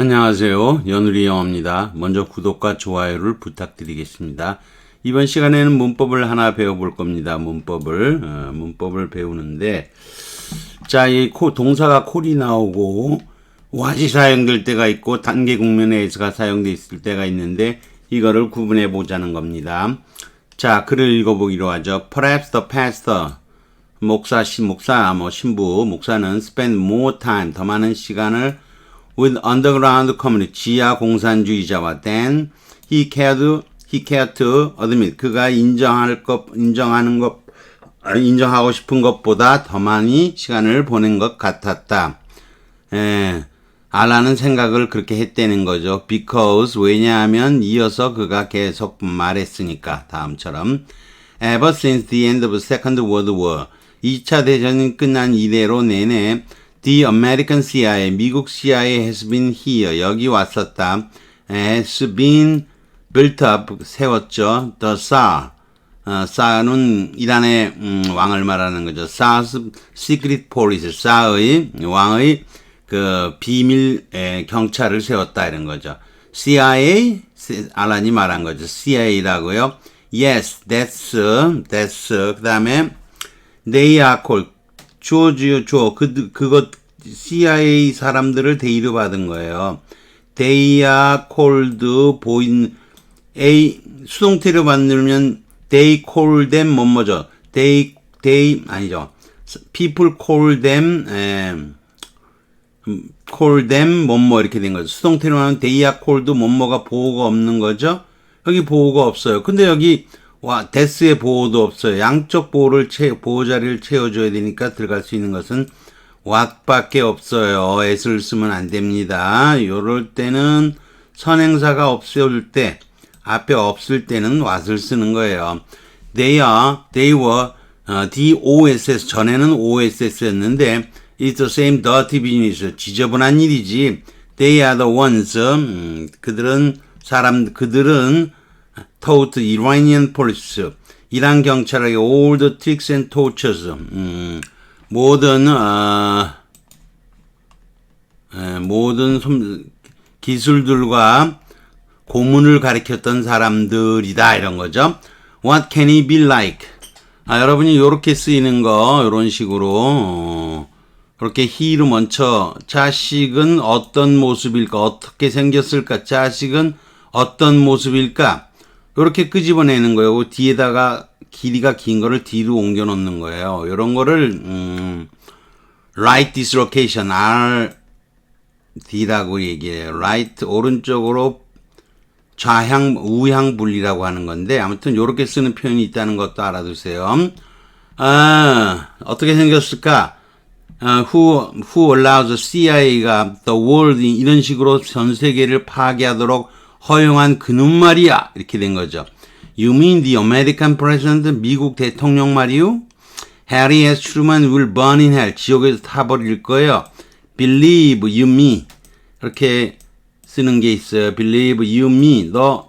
안녕하세요. 연우리 영어입니다. 먼저 구독과 좋아요를 부탁드리겠습니다. 이번 시간에는 문법을 하나 배워볼 겁니다. 문법을 어, 문법을 배우는데 자, 이 코, 동사가 콜이 나오고 what이 사용될 때가 있고 단계 국면에 s가 사용돼 있을 때가 있는데 이거를 구분해 보자는 겁니다. 자, 글을 읽어보기로 하죠. Perhaps the pastor 목사, 신, 목사, 뭐, 신부, 목사는 spend more time, 더 많은 시간을 with underground community, 지하 공산주의자와 then he cared, he cared to admit, 그가 인정할 것, 인정하는 것, 인정하고 싶은 것보다 더 많이 시간을 보낸 것 같았다. 예, 알라는 생각을 그렇게 했다는 거죠. because, 왜냐하면 이어서 그가 계속 말했으니까, 다음처럼. Ever since the end of the Second World War, 2차 대전이 끝난 이래로 내내 The American CIA, 미국 CIA has been here, 여기 왔었다. has been built up, 세웠죠. The Tsar, 어, 사는 이란의 음, 왕을 말하는 거죠. Tsar's Secret Police, 사의 왕의 그 비밀 에, 경찰을 세웠다 이런 거죠. CIA, 알란이 말한 거죠. CIA라고요. Yes, that's, that's. 그 다음에 they are called. 주어지요, 주어. 그, 그것, CIA 사람들을 대의로 받은 거예요. are called, 보인, A, 수동태로 만들면 call them 뭐뭐죠. they, they, 아니죠. people call them, 에, call them 뭐뭐 이렇게 된 거죠. 수동태로 하면 are called 뭐뭐가 보호가 없는 거죠. 여기 보호가 없어요. 근데 여기 와 데스의 보호도 없어요. 양쪽 보호를 채 보호 자리를 채워줘야 되니까 들어갈 수 있는 것은 what밖에 없어요. s를 쓰면 안 됩니다. 요럴 때는 선행사가 없을 때 앞에 없을 때는 what을 쓰는 거예요. They are, they were, 어, DOSS 전에는 OSS였는데 it's the same dirty business 지저분한 일이지. They are the ones 음, 그들은 사람 그들은 taught Iranian police 이란 경찰에게 all the tricks and tortures 음, 모든 어, 에, 모든 솜, 기술들과 고문을 가리켰던 사람들이다 이런 거죠. What can he be like? 아, 여러분이 이렇게 쓰이는 거 이런 식으로 어, 이렇게 he로 먼저 자식은 어떤 모습일까? 어떻게 생겼을까? 자식은 어떤 모습일까? 이렇게 끄집어내는 거예요. 뒤에다가 길이가 긴 거를 뒤로 옮겨 놓는 거예요. 이런 거를 음, right dislocation R D라고 얘기해요. right 오른쪽으로 좌향 우향 분리라고 하는 건데 아무튼 이렇게 쓰는 표현이 있다는 것도 알아두세요. 아, 어떻게 생겼을까? 아, who who allows CIA가 the world 이런 식으로 전 세계를 파괴하도록 허용한 그놈 말이야 이렇게 된 거죠. You mean the American president 미국 대통령 말이요? Harry S. Truman will burn in hell 지옥에서 타버릴 거예요. Believe you me 이렇게 쓰는 게 있어요. Believe you me 너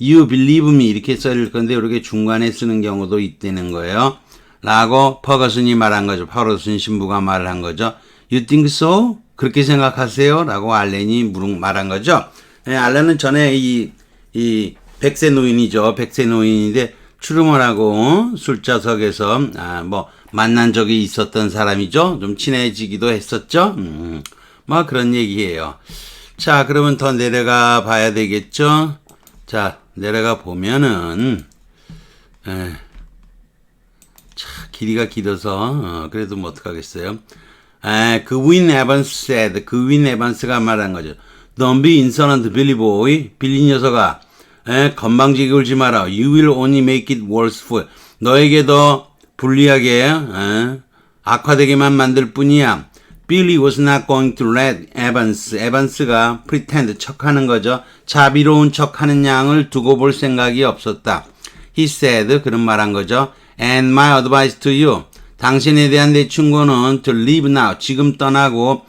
You believe me 이렇게 써야 건데 이렇게 중간에 쓰는 경우도 있다는 거예요. 라고 퍼거슨이 말한 거죠. 퍼거슨 신부가 말을 한 거죠. You think so? 그렇게 생각하세요? 라고 알렌이 말한 거죠. 네, 알렌은 전에 이, 이, 백세 노인이죠. 백세 노인인데, 추르먼하고 어? 술자석에서, 아, 뭐, 만난 적이 있었던 사람이죠. 좀 친해지기도 했었죠. 음, 뭐, 그런 얘기예요. 자, 그러면 더 내려가 봐야 되겠죠. 자, 내려가 보면은, 에, 차, 길이가 길어서, 어, 그래도 뭐 어떡하겠어요. 에, 그윈 에반스 said, 그윈 에반스가 말한 거죠. Insolent, Billy boy. 빌리 녀석아. 에, 건방지게 굴지 마라. You will only make it worse for. 너에게 더 불리하게, 에, 악화되게만 만들 뿐이야. Billy was not going to let Evans, 에반스가 pretend 척하는 거죠. 자비로운 척하는 양을 두고 볼 생각이 없었다. He said, 그런 말한 거죠. And my advice to you. 당신에 대한 내 충고는 to leave now. 지금 떠나고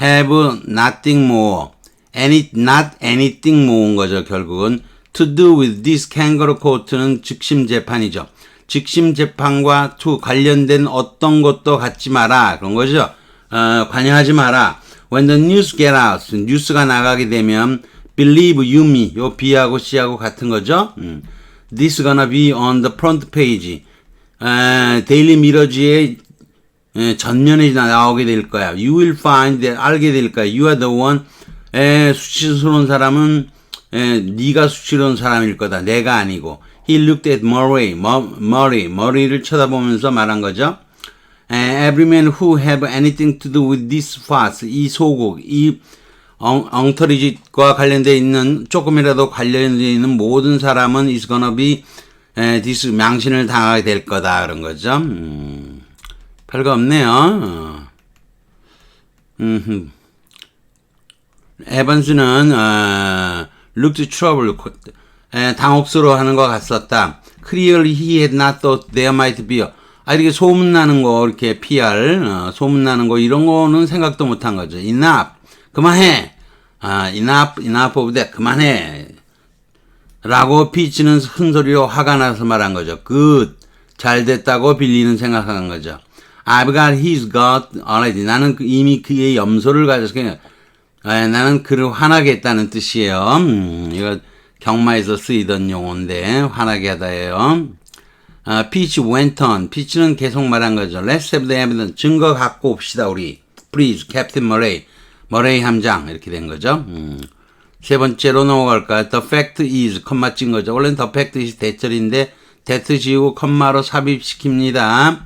have nothing more. Any, not anything 모은 거죠, 결국은. to do with this kangaroo court는 즉심 재판이죠. 즉심 재판과 to 관련된 어떤 것도 갖지 마라. 그런 거죠. 어, 관여하지 마라. When the news get out, 뉴스가 나가게 되면 believe you me, 요 B하고 C하고 같은 거죠. 음. This gonna be on the front page. 아, 데일리 미러지의 에, 전면에 나오게 될 거야. You will find that 알게 될 거야. You are the one. 에, 수치스러운 사람은 에, 네가 수치스러운 사람일 거다. 내가 아니고. He looked at Murray, 머, Murray, 머리를 쳐다보면서 말한 거죠. 에, every man who have anything to do with this farce, 이 소국, 이 엉, 엉터리짓과 관련되어 있는 조금이라도 관련되어 있는 모든 사람은 is gonna be 에, this 망신을 당하게 될 거다 그런 거죠. 음, 별거 없네요. 어. 음, 에반스는 어, looked trouble 에, 당혹스러워하는 것 같았다. Clearly he had not thought there might be 아 이렇게 소문 나는 거 이렇게 PR 어, 소문 나는 거 이런 거는 생각도 못한 거죠. Enough 그만해. 아 enough enough of that 그만해. 라고 피치는 큰 소리로 화가 나서 말한 거죠. good 잘 됐다고 빌리는 생각한 거죠. I've got his got already. 나는 그- 이미 그의 염소를 가져서 그냥 아, 나는 그를 화나게 했다는 뜻이에요. 음, 이거 경마에서 쓰이던 용어인데 화나게 하다예요. 아, 피치 went on. 피치는 계속 말한 거죠. Let's have the evidence. 증거 갖고 옵시다 우리. Please, Captain Murray. 머레이 함장 이렇게 된 거죠. 음. 세 번째로 넘어갈까요? The fact is, 컴마 찐 거죠. 원래는 the fact is 대절인데 대트 지우고 컴마로 삽입시킵니다.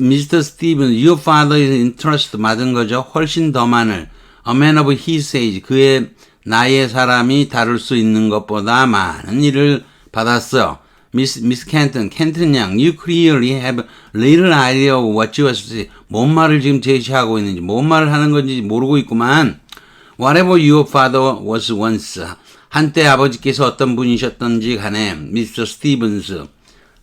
Mr. Steven, your father is interest 맞은 거죠. 훨씬 더 많을. A man of his age, 그의 나이의 사람이 다룰 수 있는 것보다 많은 일을 받았어. Miss, Miss Kenton, 켄튼 양, you clearly have little idea of what you are saying. 뭔 말을 지금 제시하고 있는지, 뭔 말을 하는 건지 모르고 있구만. Whatever your father was once. 한때 아버지께서 어떤 분이셨던지 간에, Mr. Stevens.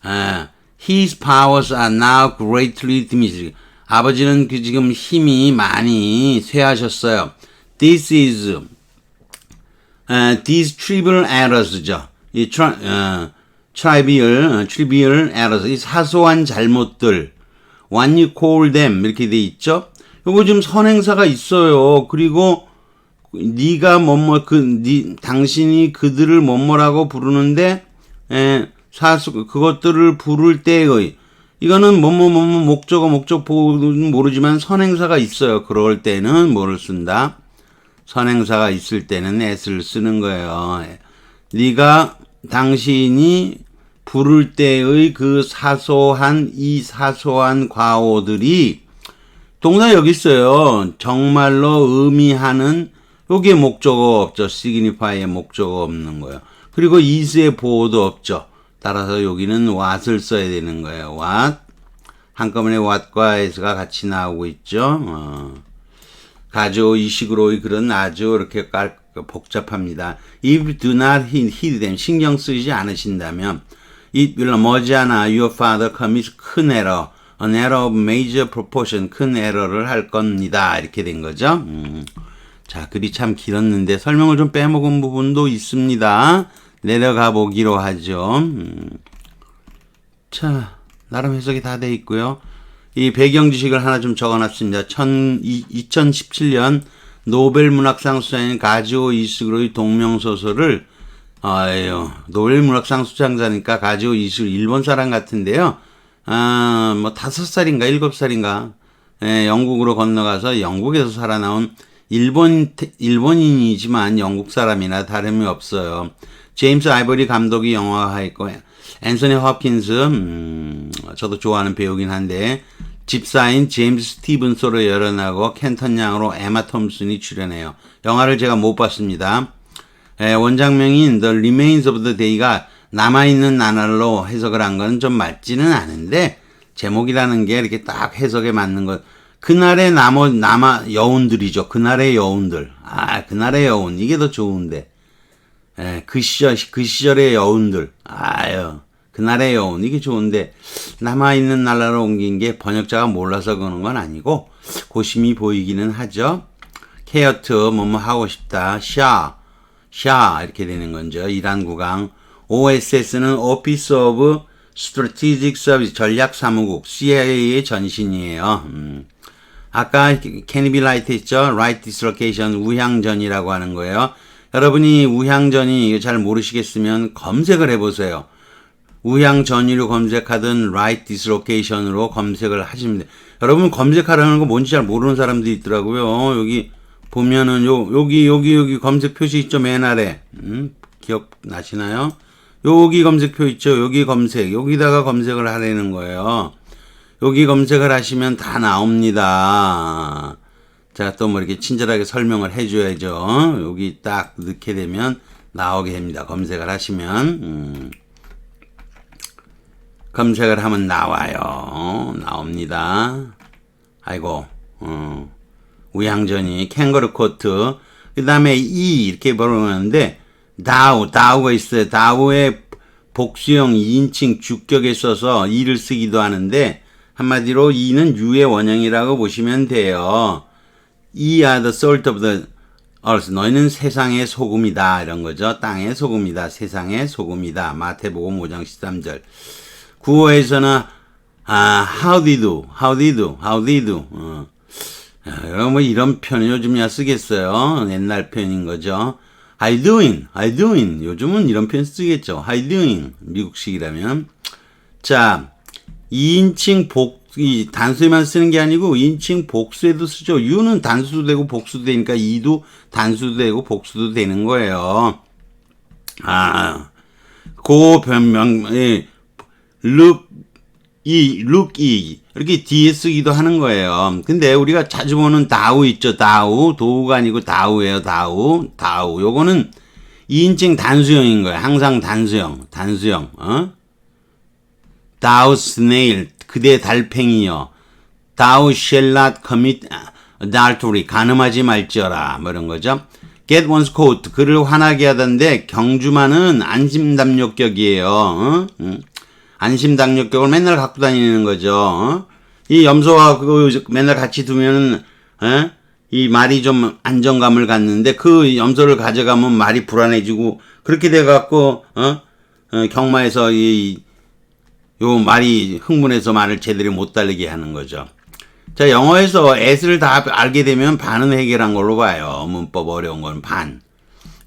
아, his powers are now greatly diminished. 아버지는 그 지금 힘이 많이 쇠하셨어요. This is 어, these trivial errors죠. 이 tri, 어, trivial, 어, trivial errors, 이 사소한 잘못들, when you call them 이렇게 돼 있죠. 요거 지금 선행사가 있어요. 그리고 네가 뭐뭐 그 네, 당신이 그들을 뭐뭐라고 부르는데 에, 사수 그것들을 부를 때의 이거는 뭐뭐 뭐뭐 목적어 목적 보호는 모르지만 선행사가 있어요. 그럴 때는 뭐를 쓴다. 선행사가 있을 때는 s를 쓰는 거예요. 네가 당신이 부를 때의 그 사소한 이 사소한 과오들이 동사 여기 있어요. 정말로 의미하는 요게 목적어 없죠. signify의 목적어 없는 거예요. 그리고 is의 보호도 없죠. 따라서 여기는 what을 써야 되는 거예요. what 한꺼번에 what과 as가 같이 나오고 있죠. 어. 가죠 이 식으로의 글은 아주 이렇게 깔, 복잡합니다. If do not heed them 신경 쓰이지 않으신다면 it will 머지않아 your father commits 큰 error, an error of major proportion 큰 에러를 할 겁니다. 이렇게 된 거죠. 음. 자 글이 참 길었는데 설명을 좀 빼먹은 부분도 있습니다. 내려가 보기로 하죠. 음. 자 나름 해석이 다 돼 있고요. 이 배경 지식을 하나 좀 적어놨습니다. 2017년 노벨 문학상 수상인 가지오 이스그로의 동명 소설을 아유 노벨 문학상 수상자니까 가지오 이스그로 일본 사람 같은데요. 아 뭐 다섯 살인가 일곱 살인가 예, 영국으로 건너가서 영국에서 살아나온 일본 일본인이지만 영국 사람이나 다름이 없어요. 제임스 아이버리 감독이 영화화했고 앤서니 허킨스 음, 저도 좋아하는 배우긴 한데 집사인 제임스 스티븐소로 열어나고 켄턴 양으로 에마 톰슨이 출연해요. 영화를 제가 못 봤습니다. 에, 원작명인 The Remains of the Day가 남아있는 나날로 해석을 한 거는 좀 맞지는 않은데 제목이라는 게 이렇게 딱 해석에 맞는 것. 그날의 남아, 남아, 여운들이죠. 그날의 여운들. 아, 그날의 여운. 이게 더 좋은데. 에, 그 시절, 그 시절의 여운들. 아유, 그날의 여운. 이게 좋은데, 남아있는 나라로 옮긴 게 번역자가 몰라서 그런 건 아니고, 고심이 보이기는 하죠. 케어트, 뭐뭐 하고 싶다. 샤, 샤, 이렇게 되는 거죠. 이란 구강. OSS는 Office of Strategic Service, 전략사무국, CIA의 전신이에요. 음. 아까 be right 했죠? right dislocation 우향전이라고 하는 거예요. 여러분이 우향전이 잘 모르시겠으면 검색을 해보세요. 우향전이로 검색하든 right dislocation으로 검색을 돼요. 여러분 검색하라는 거 뭔지 잘 모르는 사람들이 있더라고요. 여기 보면은 요 여기 여기 여기 검색 표시 있죠 맨 아래. 음, 기억 나시나요? 여기 검색표 있죠. 여기 검색. 여기다가 검색을 하라는 거예요. 여기 검색을 하시면 다 나옵니다. 제가 또뭐 이렇게 친절하게 설명을 해줘야죠. 여기 딱 넣게 되면 나오게 됩니다. 검색을 하시면. 음. 검색을 하면 나와요. 나옵니다. 아이고, 어, 우양전이 캥거루 코트. 그 다음에 이 이렇게 부르는데 다우, 다우가 있어요. 다우의 복수형 2인칭 주격에 써서 이를 쓰기도 하는데 한마디로 이는 유의 원형이라고 보시면 돼요. 이 are the salt of the earth. 너희는 세상의 소금이다. 이런 거죠. 땅의 소금이다. 세상의 소금이다. 마태복음 5장 13절. 구어에서는 아, how did you, how did you, how did you. 어. 아, 여러분 뭐 이런 표현 요즘이야 쓰겠어요. 옛날 표현인 거죠. How doing, how doing. 요즘은 이런 표현 쓰겠죠. How doing. 미국식이라면. 자, 2인칭 복, 이 단수에만 쓰는 게 아니고 2인칭 복수에도 쓰죠. you는 단수도 되고 복수도 되니까 이도 단수도 되고 복수도 되는 거예요. 아, 그 변명, 예, look, 이, look, 이, 이렇게 뒤에 쓰기도 하는 거예요. 근데 우리가 자주 보는 다우 있죠. 다우. 도우가 아니고 다우예요. 다우. 다우. 요거는 2인칭 단수형인 거예요. 항상 단수형. 단수형. 어? 다우 스네일. 그대 달팽이요. 다우 쉘랏 커밋 adultery. 간음하지 말지어라. 뭐 이런 거죠. get one's coat. 그를 화나게 하던데 경주마는 안심담력격이에요. 어? 응? 안심당뇨격을 맨날 갖고 다니는 거죠. 어? 이 염소와 그 맨날 같이 두면은 어? 이 말이 좀 안정감을 갖는데 그 염소를 가져가면 말이 불안해지고 그렇게 돼 갖고 어? 어, 경마에서 이 요 말이 흥분해서 말을 제대로 못 달리게 하는 거죠. 자, 영어에서 s를 다 알게 되면 반은 해결한 걸로 봐요. 문법 어려운 건 반.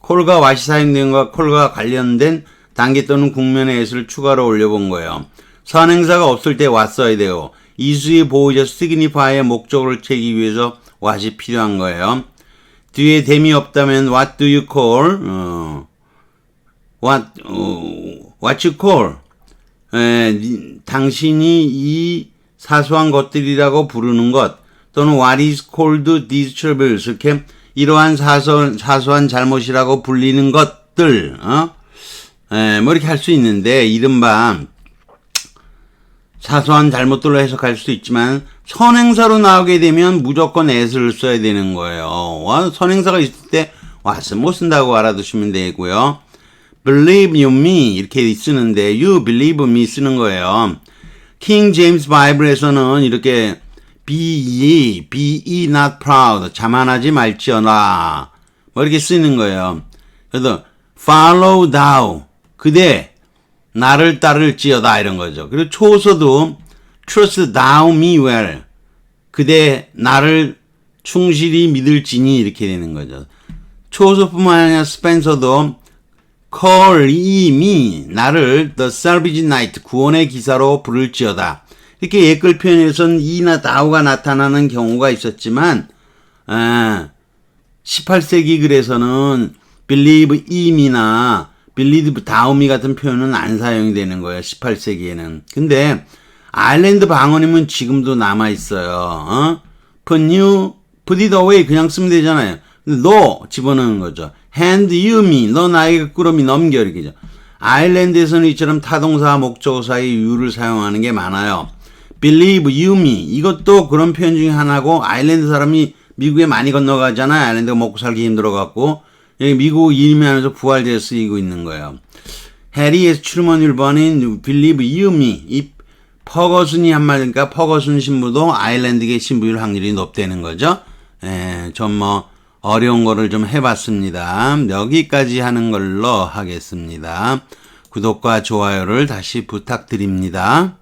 콜과 왓이 사용된 것과 콜과 관련된 단기 또는 국면의 s를 추가로 올려본 거예요. 선행사가 없을 때 왔어야 돼요. 이수의 보호자 signify의 목적을 채기 위해서 what이 필요한 거예요. 뒤에 댐이 없다면 what do you call? 어, what, 어, what you call? 에, 니- 당신이 이 사소한 것들이라고 부르는 것 또는 what is called these troubles 이렇게 이러한 사소, 사소한 잘못이라고 불리는 것들 어? 에, 뭐 이렇게 할 수 있는데 이른바 사소한 잘못들로 해석할 수도 있지만 선행사로 나오게 되면 무조건 s를 써야 되는 거예요. 와, 선행사가 있을 때 what은 못 쓴다고 알아두시면 되고요. Believe you me 이렇게 쓰는데 you believe me 쓰는 거예요. 킹 제임스 바이블에서는 이렇게 be be not proud 자만하지 말지어라 뭐 이렇게 쓰는 거예요. 그래서 follow thou 그대 나를 따를지어다 이런 거죠. 그리고 초서도 trust thou me well 그대 나를 충실히 믿을지니 이렇게 되는 거죠. 초서뿐만 아니라 스펜서도 me 나를 the salvage knight 구원의 기사로 부를지어다 이렇게 예글 표현에선 이나 다우가 나타나는 경우가 있었지만 아, 18세기 글에서는 believe im이나 believe 다음이 같은 표현은 안 사용이 되는 거예요. 18세기에는. 근데 아일랜드 방언이면 지금도 남아 있어요. 어? put you put it away 그냥 쓰면 되잖아요. 근데 너 집어넣는 거죠. Hand you me 너 나에게 꾸러미 넘겨 이렇게죠. 아일랜드에서는 이처럼 타동사 목적어사의 you를 사용하는 게 많아요. believe you me 이것도 그런 표현 중에 하나고 아일랜드 사람이 미국에 많이 건너가잖아요. 아일랜드가 먹고 살기 힘들어갖고 여기 미국 이민하면서 부활제에 쓰이고 있는 거예요. 해리의 출문 1번인 believe you me 이 퍼거슨이 한 말이니까 퍼거슨 신부도 아일랜드계 신부일 확률이 높다는 거죠. 예, 좀뭐 어려운 거를 좀 해봤습니다. 여기까지 하는 걸로 하겠습니다. 구독과 좋아요를 다시 부탁드립니다.